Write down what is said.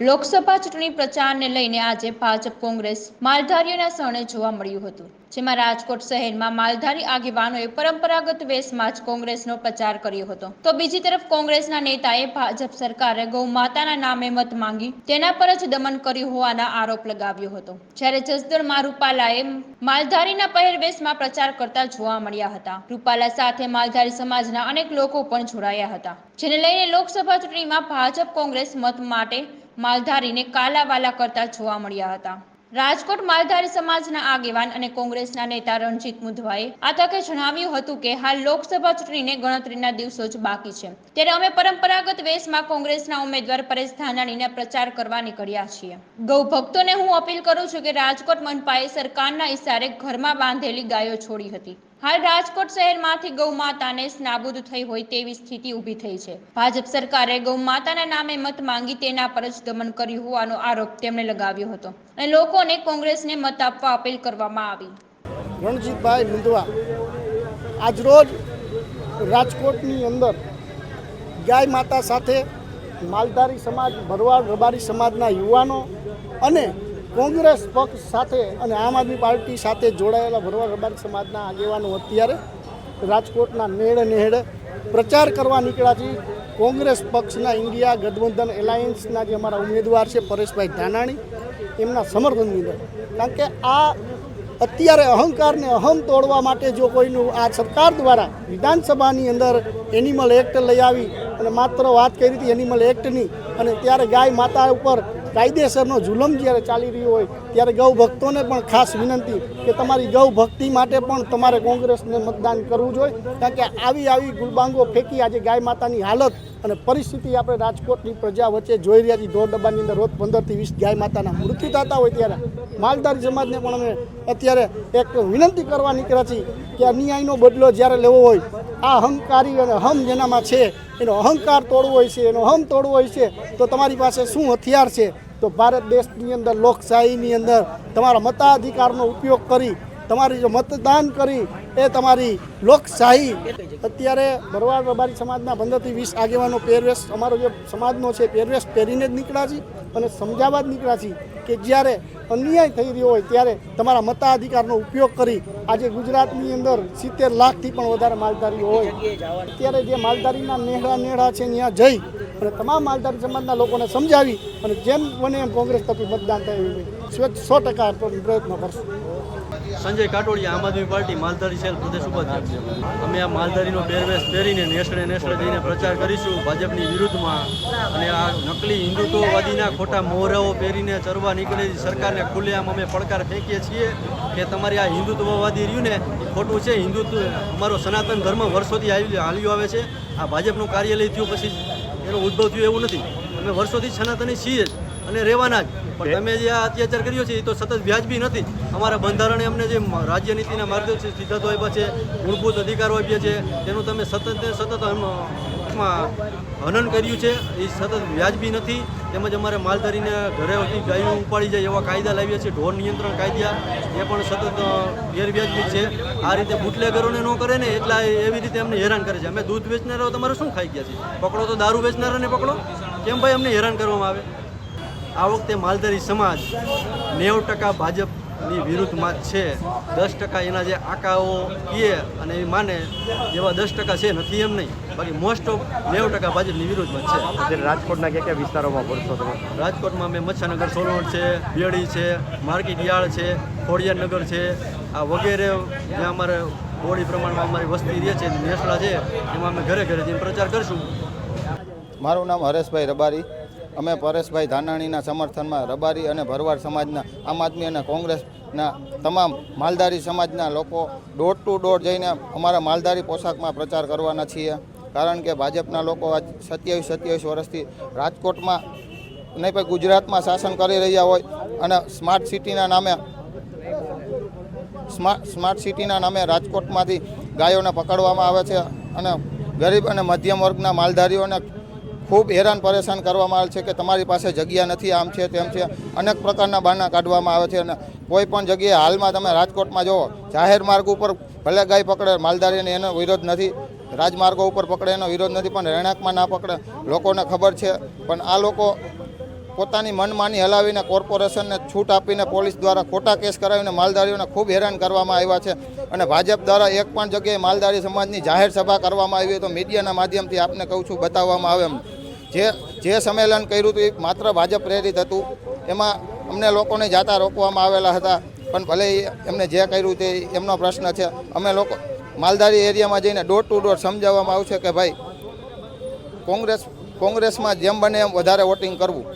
લોકસભા ચૂંટણી પ્રચારને લઈને આજે ભાજપ કોંગ્રેસ માલધારીઓના સણે જોવા મળ્યું હતું, જેમાં રાજકોટ શહેરમાં માલધારી આગેવાનોએ પરંપરાગત વેશમાં જ કોંગ્રેસનો પ્રચાર કર્યો હતો. તો બીજી તરફ કોંગ્રેસના નેતાએ ભાજપ સરકારે ગૌ માતાના નામે મત માંગી તેના પર જ દમન કર્યું હોવાના આરોપ લગાવ્યો હતો. જ્યારે જસદણમાં રૂપાલાએ માલધારીના પહેરવેશમાં પ્રચાર કરતા જોવા મળ્યા હતા. રૂપાલા સાથે માલધારી સમાજના અનેક લોકો પણ જોડાયા હતા. જેને લઈને લોકસભા ચૂંટણીમાં ભાજપ કોંગ્રેસ મત માટે માલધારીને કાલાવાલા કરતા જોવા મળ્યા હતા. રાજકોટ માલધારી સમાજના આગેવાન અને કોંગ્રેસના નેતા રણજીત મુધવાએ આ તકે જણાવ્યું હતું કે હાલ લોકસભા ચૂંટણીને ગણતરીના દિવસો જ બાકી છે. ત્યારે અમે પરંપરાગત વેશમાં કોંગ્રેસના ઉમેદવાર પરેશ ધાનાણીને પ્રચાર કરવા નીકળ્યા છીએ. ગૌ ભક્તોને હું અપીલ કરું છું કે રાજકોટ મનપાએ સરકારના ઇશારે ઘરમાં બાંધેલી ગાયો છોડી હતી. હાલ રાજકોટ શહેરમાંથી ગૌ માતાને નાબૂદ થઈ હોય તેવી સ્થિતિ ઊભી થઈ છે. ભાજપ સરકારે ગૌ માતાના નામે મત માંગી તેના પર જ દમન કર્યું હોવાનો આરોપ તેમણે લગાવ્યો હતો અને લોકોને કોંગ્રેસને મત આપવા અપીલ કરવામાં આવી. રણજીતભાઈ મુંદવા આજરોજ રાજકોટની અંદર ગાય માતા સાથે માલધારી સમાજ, ભરવાડ રબારી સમાજના યુવાનો અને કોંગ્રેસ પક્ષ સાથે અને આમ આદમી પાર્ટી સાથે જોડાયેલા ભરવા રબારી સમાજના આગેવાનો અત્યારે રાજકોટના નેડ નેડ પ્રચાર કરવા નીકળ્યા છે. કોંગ્રેસ પક્ષના ઇન્ડિયા ગઠબંધન એલાયન્સના જે અમારા ઉમેદવાર છે પરેશભાઈ ધાનાણી, એમના સમર્થનની અંદર. કારણ કે આ અત્યારે અહંકારને અહમ તોડવા માટે જો કોઈનું આ સરકાર દ્વારા વિધાનસભાની અંદર એનિમલ એક્ટ લઈ આવી અને માત્ર વાત કરી હતી એનિમલ એક્ટની અને ત્યારે ગાય માતા ઉપર કાયદેસરનો જુલમ જ્યારે ચાલી રહ્યો હોય, ત્યારે ગૌ ભક્તોને પણ ખાસ વિનંતી કે તમારી ગૌ ભક્તિ માટે પણ તમારે કોંગ્રેસને મતદાન કરવું જોઈએ. કારણ કે આવી આવી ગુલબાંગો ફેંકી આજે ગાય માતાની હાલત અને પરિસ્થિતિ આપણે રાજકોટની પ્રજા વચ્ચે જોઈ રહ્યા છીએ. ઢોર ડબ્બાની અંદર રોજ પંદરથી વીસ ગાય માતાના મૃત્યુ થતા હોય ત્યારે માલધારી સમાજને પણ અમે અત્યારે એક વિનંતી કરવા નીકળ્યા છીએ કે અન્યાયનો બદલો જ્યારે લેવો હોય આ અહંકારી અને હમ જેનામાં છે, એનો અહંકાર તોડવો હોય છે, એનો હમ તોડવો હોય છે, તો તમારી પાસે શું હથિયાર છે? તો ભારત દેશની અંદર, લોકશાહીની અંદર તમારા મતાધિકારનો ઉપયોગ કરી, તમારી જો મતદાન કરી, એ તમારી લોકશાહી. અત્યારે ભરવાડ રબારી સમાજના પંદરથી વીસ આગેવાનો પહેરવેશ, અમારો જે સમાજનો છે પહેરવેશ પહેરીને જ નીકળ્યા છીએ અને સમજાવવા જ નીકળ્યા છીએ. કે જ્યારે અન્યાય થઈ રહ્યો હોય ત્યારે તમારા મતાધિકારનો ઉપયોગ કરી આજે ગુજરાતની અંદર સિત્તેર લાખથી પણ વધારે માલધારીઓ હોય. અત્યારે જે માલધારીના નેહડા નેહડા છે ત્યાં જઈ અને તમામ માલધારી સમાજના લોકોને સમજાવી અને જેમ બને એમ કોંગ્રેસ તરફી મતદાન થાય સો ટકા પ્રયત્ન કરશું. સંજય કાટોડિયા આમ આદમી પાર્ટી માલધારી સેલ પ્રદેશ ઉપાધ્યક્ષ. અમે આ માલધારીનો પહેરવેશ પહેરીને નેસડે નેસડે જઈને પ્રચાર કરીશું ભાજપની વિરુદ્ધમાં. અને આ નકલી હિન્દુત્વવાદીના ખોટા મોહરાઓ પહેરીને ચરવા નીકળેલી સરકારને ખુલ્લેઆમ અમે પડકાર ફેંકીએ છીએ કે તમારી આ હિન્દુત્વવાદી રહ્યું ને ખોટું છે. હિન્દુત્વ, અમારો સનાતન ધર્મ વર્ષોથી આવી, હાલ્યો આવે છે. આ ભાજપનું કાર્યાલય થયું પછી એનો ઉદ્ભવ થયો એવું નથી. અમે વર્ષોથી સનાતની છીએ જ. અને રહેવાના જ. પણ તમે જે આ અત્યાચાર કર્યો છે એ તો સતત વ્યાજબી નથી. અમારા બંધારણે અમને જે રાજ્ય નીતિના માર્ગદર્શક સિદ્ધાંતો આપ્યા છે મૂળભૂત અધિકારો આપ્યા છે તેનું તમે સતત સતત હનન કર્યું છે એ સતત વ્યાજબી નથી. તેમજ અમારે માલધારીને ઘરે ગાયો ઉપાડી જાય એવા કાયદા લાવ્યા છે ઢોર નિયંત્રણ કાયદા. એ પણ સતત ગેરવ્યાજબી છે. આ રીતે બુટલેગરોને ન કરે ને એટલા એવી રીતે અમને હેરાન કરે છે. અમે દૂધ વેચનારાઓ તમારે શું ખાઈ ગયા છે પકડો તો દારૂ વેચનારાને પકડો. કેમ ભાઈ અમને હેરાન કરવામાં આવે? આ વખતે માલધારી સમાજ નેવ ટકા ભાજપની વિરુદ્ધમાં જ છે. દસ ટકા એના જે આકાઓ કહે અને એ માને જેવા દસ ટકા છે નથી એમ નહીં. બાકી મોસ્ટ ઓફ નેવ ટકા ભાજપની વિરુદ્ધમાં જ છે. અત્યારે રાજકોટના કયા કયા વિસ્તારોમાં ભરશો તમે? રાજકોટમાં અમે મચ્છાનગર સોલોડ છે બેડી છે માર્કેટ યાર્ડ છે ખોડિયાનગર છે. આ વગેરે જ્યાં અમારે બોડી પ્રમાણમાં અમારી વસ્તી રહે છે નેસડા છે એમાં અમે ઘરે ઘરે જઈને પ્રચાર કરીશું. મારું નામ હરેશભાઈ રબારી. અમે પરેશભાઈ ધાનાણીના સમર્થનમાં રબારી અને ભરવાડ સમાજના આમ આદમી અને કોંગ્રેસના તમામ માલધારી સમાજના લોકો ડોર ટુ ડોર જઈને અમારા માલધારી પોશાકમાં પ્રચાર કરવાના છીએ. કારણ કે ભાજપના લોકો આજ સત્યાવીસ સત્યાવીસ વર્ષથી રાજકોટમાં નહીં પણ ગુજરાતમાં શાસન કરી રહ્યા હોય અને સ્માર્ટ સિટીના નામે સ્માર્ટ સ્માર્ટ સિટીના નામે રાજકોટમાંથી ગાયોને પકડવામાં આવે છે અને ગરીબ અને મધ્યમ વર્ગના માલધારીઓને ખૂબ હેરાન પરેશાન કરવામાં આવે છે કે તમારી પાસે જગ્યા નથી, આમ છે, તેમ છે. અનેક પ્રકારના બાના કાઢવામાં આવે છે અને કોઈ પણ જગ્યાએ હાલમાં તમે રાજકોટમાં જુઓ, જાહેર માર્ગ ઉપર ભલે ગાય પકડે, માલધારીને એનો વિરોધ નથી, રાજમાર્ગો ઉપર પકડે એનો વિરોધ નથી, પણ રહેણાંકમાં ના પકડે, લોકોને ખબર છે. પણ આ લોકો પોતાની મનમાની હલાવીને કોર્પોરેશનને છૂટ આપીને પોલીસ દ્વારા ખોટા કેસ કરાવીને માલધારીઓને ખૂબ હેરાન કરવામાં આવ્યા છે. અને ભાજપ દ્વારા એક પણ જગ્યાએ માલધારી સમાજની જાહેર સભા કરવામાં આવી તો મીડિયાના માધ્યમથી આપને કહું છું, બતાવવામાં આવે એમ. જે જે સંમેલન કર્યું હતું એ માત્ર ભાજપ પ્રેરિત હતું. એમાં અમને લોકોને જાતા રોકવામાં આવેલા હતા, પણ ભલે એમને જે કર્યું તે એમનો પ્રશ્ન છે. અમે લોકો માલધારી એરિયામાં જઈને ડોર ટુ ડોર સમજાવવામાં આવશે કે ભાઈ, કોંગ્રેસ, કોંગ્રેસમાં જેમ બને એમ વધારે વોટિંગ કરવું.